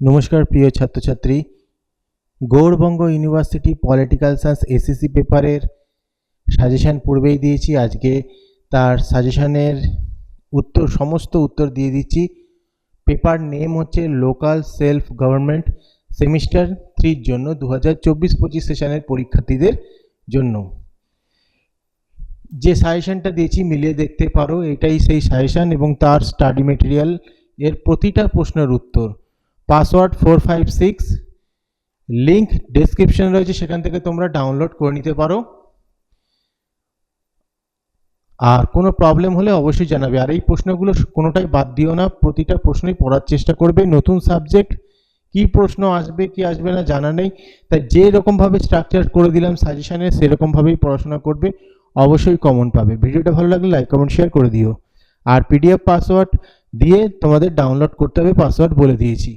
নমস্কার, প্রিয় ছাত্রছাত্রী। Gour Banga university political science SSC পেপারের সাজেশান পূর্বেই দিয়েছি। আজকে তার সাজেশানের উত্তর, সমস্ত উত্তর দিয়ে দিচ্ছি। পেপার নেম হচ্ছে লোকাল সেলফ গভর্নমেন্ট সেমিস্টার থ্রির জন্য দু হাজার চব্বিশ পঁচিশ সেশনের পরীক্ষার্থীদের জন্য। যে সাজেশানটা দিয়েছি, মিলিয়ে দেখতে পারো, এটাই সেই সাজেশান এবং তার স্টাডি মেটেরিয়াল এর প্রতিটা প্রশ্নের উত্তর। Password four five six link ডেসক্রিপশনে রয়েছে, সেখান থেকে তোমরা ডাউনলোড করে নিতে পারো। আর কোনো প্রবলেম হলে অবশ্যই জানাবে। আর এই প্রশ্নগুলো কোনোটাই বাদ দিও না, প্রতিটা প্রশ্নই পড়ার চেষ্টা করবে। নতুন সাবজেক্ট, কি প্রশ্ন আসবে, কি আসবে না জানা নেই। তাই যে রকমভাবে স্ট্রাকচার করে দিলাম সাজেশানে সেরকমভাবেই পড়াশোনা করবে। অবশ্যই কমন পাবে। ভিডিওটা ভালো লাগলে লাইক কমেন্ট শেয়ার করে দিও। আর পিডিএফ পাসওয়ার্ড দিয়ে তোমাদের ডাউনলোড করতে হবে পাসওয়ার্ড বলে দিয়েছি।